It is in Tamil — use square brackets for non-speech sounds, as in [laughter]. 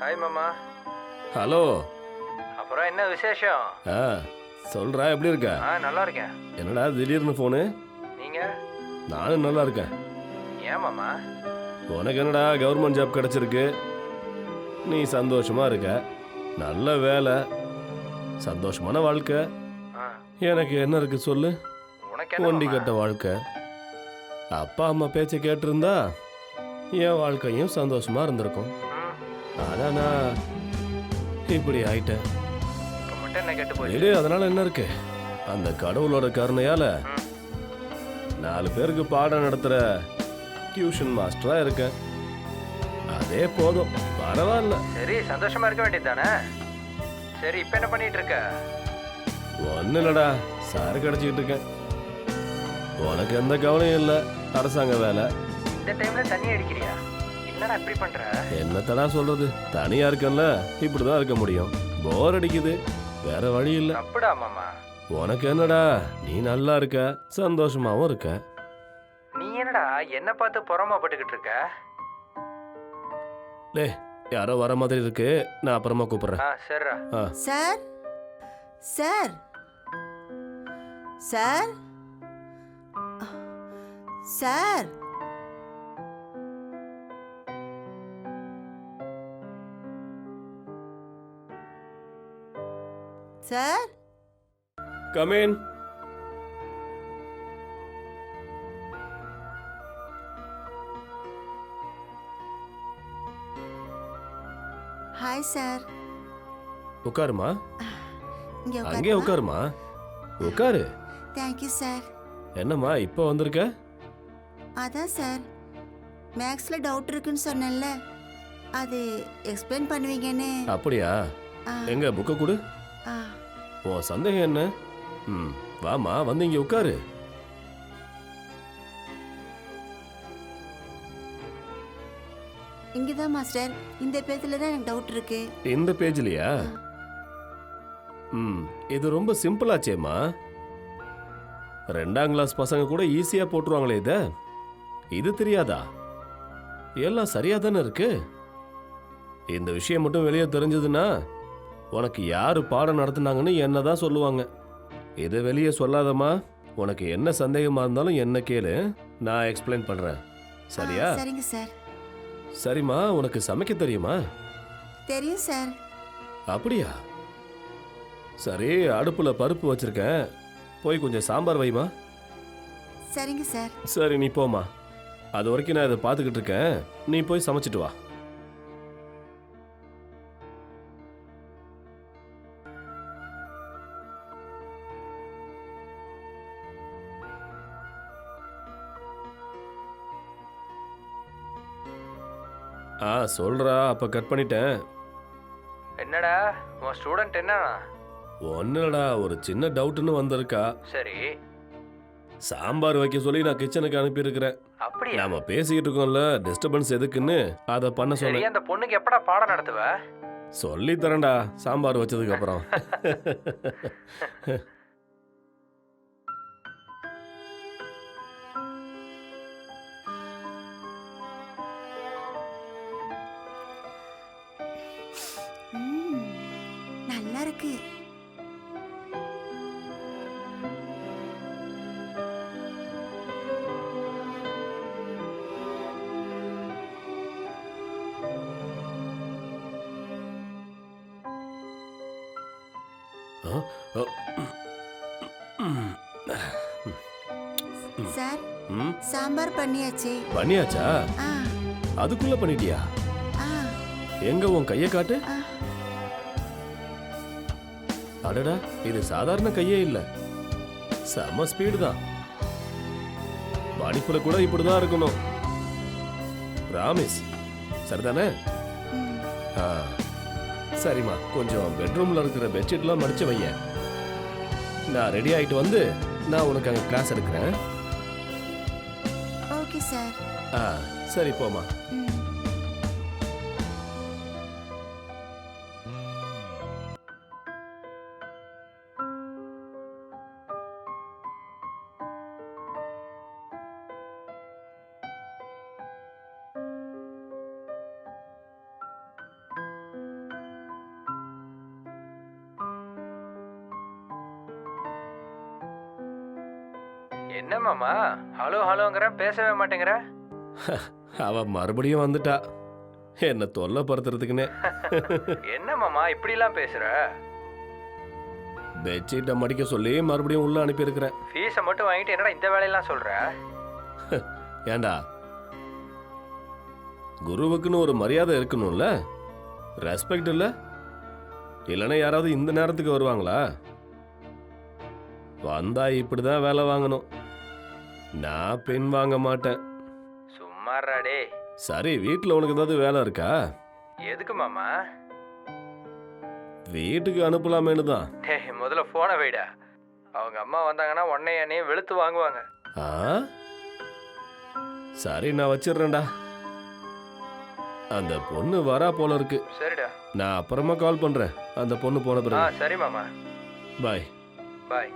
ஹாய் மாமா. ஹலோ. அப்புறம் என்ன விசேஷம்? ஆ சொல்றா எப்படி இருக்க? ஆ நல்லா இருக்கேன். என்னடா திடீர்னு ஃபோனு நீங்க? நானும் நல்லா இருக்கேன். ஏன் மாமா? உனக்கு என்னடா கவர்மெண்ட் ஜாப் கிடைச்சிருக்கு? நீ சந்தோஷமா இருக்க? நல்ல வேலை. சந்தோஷமான வாழ்க்கை. எனக்கு என்ன இருக்கு சொல்லு? ஒண்டி? கட்ட வாழ்க்கை. அப்பா அம்மா பேச்சை கேட்டிருந்தா என் வாழ்க்கையும் சந்தோஷமா இருந்திருக்கும். ஆனா நான் இப்படி ஆயிட்டேன். இரு அதனால என்ன இருக்கு? அந்த கடவுளோட கருணையால. நாலு பேருக்கு பாடம் நடத்துற டியூஷன் மாஸ்டரா இருக்கேன். அதே போதும். பரவாயில்ல. சரி சந்தோஷமா இருக்க வேண்டியது தானே சரி இப்ப என்ன பண்ணிட்டு இருக்க? ஒன்றும் இல்லடா. சாரு கிடச்சிக்கிட்டு இருக்கேன். உனக்கு எந்த கவலையும் இல்லை. அரசாங்க வேலை. இந்த டைம்ல தண்ணி அடிக்கிறியா? என்னடா இப்படி பண்ற? என்னத்தடா சொல்றது? தனியா இருக்கேன்ல. இப்படிதான் இருக்க முடியும். போர் அடிக்குது. வேற வழி இல்லை. தப்புடா மாமா. உனக்கு என்னடா? நீ நல்லா இருக்க. சந்தோஷமாவும் இருக்க. நீ என்னடா? என்ன பார்த்து பொறாமப்பட்டுக்கிட்டு இருக்க? டேய் யாரோ வர மாதிரி இருக்கு. நான் அப்புறமா கூப்பிடுறேன். ஆ சரிடா ஆ. Sir? Sir? Sir? Sir? Sir? Come on hi sir உட்காருமா? இங்கே அங்கே உட்காருமா? உட்காரு. தேங்க்யூ சார் என்னம்மா இப்போ வந்திருக்க? அதான் சார் மேக்ஸில் டவுட் இருக்குன்னு சொன்னேன்ல. அது எக்ஸ்பிளைன் பண்ணுவீங்கன்னு. அப்படியா? எங்க புக்கை கொடு. ஆ. உன் சந்தேகம் என்ன? ம் வாமா வந்து இங்க உட்காரு. இங்கே தான் மாஸ்டர். இந்த பேஜில் தான் எனக்கு டவுட் இருக்கு. இந்த பேஜ்லயா? ம் இது ரொம்ப சிம்பிளாச்சேம்மா ரெண்டாம் கிளாஸ் பசங்க கூட ஈஸியா போட்டுருவாங்களே இத? இது தெரியாதா? எல்லாம் சரியா தானே இருக்கு? இந்த விஷயம் மட்டும் வெளியே தெரிஞ்சதுன்னா உனக்கு யாரு பாடம் நடத்துனாங்கன்னு என்ன தான் சொல்லுவாங்க? இது வெளியே சொல்லாதம்மா. உனக்கு என்ன சந்தேகமா இருந்தாலும் என்ன கேளு. நான் எக்ஸ்பிளைன் பண்றேன். சரியா? சரிங்க சார். சரிம்மா உனக்கு சமைக்க தெரியுமா? தெரியும் சார். அப்படியா? சரி அடுப்புல பருப்பு வச்சிருக்கேன். போய் கொஞ்சம் சாம்பார் வைமா சரிங்க சார். சரி நீ போமா அது வரைக்கும் நான் இதை பார்த்துக்கிட்டு இருக்கேன். நீ போய் சமைச்சிட்டு வா. ஆ சொல்றா அப்ப கட் பண்ணிட்டேன். என்னடா உன் ஸ்டூடெண்ட் என்ன? ஒன்னுடா ஒரு சின்ன டவுட்னு வந்திருக்கா. சரி. சாம்பார் வைக்க சொல்லி நான் கிச்சனுக்கு அனுப்பியிருக்கிறேன். அப்படியா? நாம பேசிக்கிட்டு இருக்கோம்ல டிஸ்டர்பன்ஸ் எதுக்குன்னு அதை பண்ண சொன்னேன் அந்த பொண்ணுக்கு எப்படா பாடம் நடத்துவ? சொல்லி தரேன்டா சாம்பார் வச்சதுக்கு அப்புறம். [laughs] இருக்கு. சார் சாம்பார் பண்ணியாச்சு. பண்ணியாச்சா? அதுக்குள்ள பண்ணிட்டியா? எங்க உன் கையை காட்டு? அடடா இது சாதாரண கையே இல்ல. செம ஸ்பீடு தான். படிப்புல கூட இப்படிதான் இருக்கணும். ராமிஸ் சரிதானே? ஆ. சரிம்மா கொஞ்சம் பெட்ரூம்ல இருக்கிற பெட்ஷீட்லாம் மடிச்சு வைய நான் ரெடி ஆயிட்டு வந்து நான் உனக்கு அங்க கிளாஸ் எடுக்கிறேன். ஓகே சார் ஆ சரி போமா என்ன மாமா? ஹலோ ஹலோங்கிற பேசவே மாட்டேங்கிற? [laughs] அவ மறுபடியும் வந்துட்டா. என்ன தொல்லைப்படுத்துறதுக்குன்னே [laughs] என்ன மாமா இப்படிலாம் பேசுற? பெட்ஷீட்டை மடிக்க சொல்லி மறுபடியும் உள்ள அனுப்பியிருக்கிறேன். ஃபீஸை மட்டும் வாங்கிட்டு என்னடா இந்த வேலையெல்லாம் சொல்ற? [laughs] ஏண்டா? குருவுக்குன்னு ஒரு மரியாதை இருக்கணும்ல? ரெஸ்பெக்ட் இல்ல? இல்லைன்னா யாராவது இந்த நேரத்துக்கு வருவாங்களா? வந்தா இப்படிதான் வேலை வாங்கணும். நான் பெண் வாங்க மாட்டேன். சும்மாறா டே சரி வீட்டில் உனக்கு ஏதாவது வேலை இருக்கா? எதுக்கு மாமா? வீட்டுக்கு அனுப்பலாமேனு தான். டேய் முதல்ல போனை வைடா. அவங்க அம்மா வந்தாங்கன்னா உன்னை என்னையும் வெளுத்து வாங்குவாங்க. ஆ? சரி நான் வச்சிடுறேன்டா. அந்த பொண்ணு வரா போல இருக்கு. சரிடா. நான் அப்புறமா கால் பண்றேன். அந்த பொண்ணு போன ஆ பிறகு சரி மாமா. பாய். பாய்.